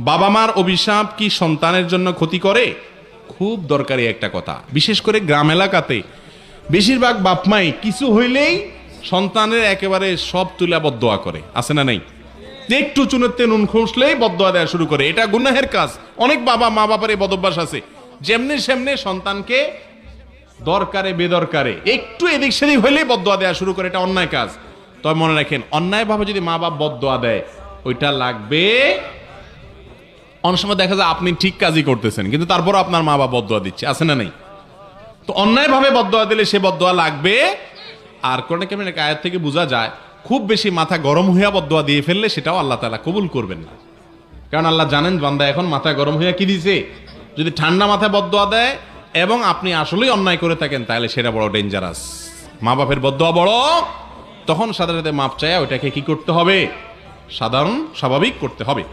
বাবা মার অভিশাপ কি সন্তানের জন্য ক্ষতি করে? খুব দরকারি একটা কথা। বিশেষ করে গ্রাম এলাকাতে। বেশিরভাগ বাপমাই কিছু হইলেই সন্তানের একেবারে সব তুলা বদোয়া করে। আছে না নাই? একটু চুনেতে নুন খুঁসলেই বদোয়া দেওয়া শুরু করে। এটা গুনাহের কাজ। অনেক বাবা মা বাবার এই বদভ্যাস আছে। যেমনি সেমনি সন্তানকে দরকারে, বেদরকারে। একটু এদিক সেদিক হইলেই বদোয়া দেওয়া শুরু করে। এটা অন্যায় কাজ। তবে মনে রাখেন, অন্যায়ভাবে যদি মা বাপ বদোয়া দেয়, ওইটা লাগবে অনেক সময় দেখা যায় আপনি ঠিক কাজই করতেছেন, কিন্তু তারপরও আপনার মা বাপ বদোয়া দিচ্ছে, আছে না নাই? তো অন্যায়ভাবে বদোয়া দিলে সে বদোয়া লাগবে, আর কোন কেমন এক থেকে বোঝা যায়, খুব বেশি মাথা গরম হইয়া বদোয়া দিয়ে ফেললে সেটাও আল্লাহ তালা কবুল করবেন না। কারণ আল্লাহ জানেন, বান্দা এখন মাথা গরম হইয়া কি দিছে? যদি ঠান্ডা মাথায় বদোয়া দেয় এবং আপনি আসলেই অন্যায় করে থাকেন, তাহলে সেটা বড় ডেঞ্জারাস মা বাপের বদোয়া বড়, তখন সাথে সাথে মাপ চায় ওইটাকে কি করতে হবে? সাধারণ, স্বাভাবিক করতে হবে।